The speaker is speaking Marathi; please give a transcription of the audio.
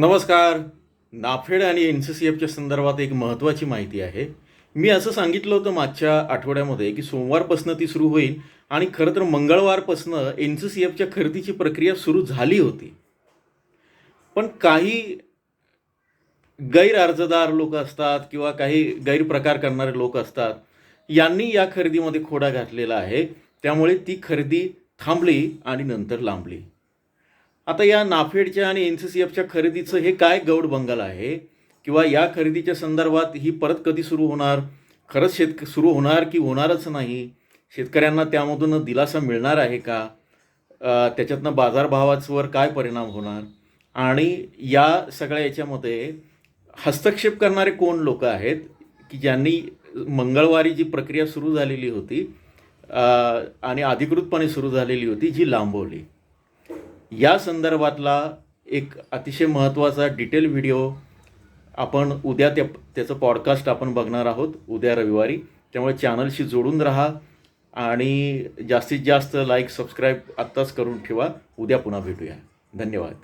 नमस्कार. नाफेड आणि एन सी सी एफच्या संदर्भात एक महत्त्वाची माहिती आहे. मी असं सांगितलं होतं मागच्या आठवड्यामध्ये की सोमवारपासनं ती सुरू होईल आणि खरं तर मंगळवारपासनं एन सी सी एफच्या खरेदीची प्रक्रिया सुरू झाली होती. पण काही गैर अर्जदार लोक असतात किंवा काही गैरप्रकार करणारे लोक असतात यांनी या खरेदीमध्ये खोडा घातलेला आहे. त्यामुळे ती खरेदी थांबली आणि नंतर लांबली. आता या नाफेडच्या आणि एन सी सी एफच्या खरेदीचं हे काय गौड बंगाल आहे? किंवा या खरेदीच्या संदर्भात ही परत कधी सुरू होणार? खरंच शेतक सुरू होणार की होणारच नाही? शेतकऱ्यांना त्यामधून दिलासा मिळणार आहे का? त्याच्यातनं बाजारभावाचवर काय परिणाम होणार? आणि या सगळ्या याच्यामध्ये हस्तक्षेप करणारे कोण लोक आहेत? की ज्यांनी मंगळवारी जी प्रक्रिया सुरू झालेली होती आणि अधिकृतपणे सुरू झालेली होती जी लांबवली? या संदर्भातला एक अतिशय महत्त्वाचा डिटेल व्हिडिओ आपण उद्या त्या त्याचं पॉडकास्ट आपण बघणार आहोत उद्या रविवारी. त्यामुळे चॅनलशी जोडून राहा आणि जास्तीत जास्त लाईक सबस्क्राईब आत्ताच करून ठेवा. उद्या पुन्हा भेटूया. धन्यवाद.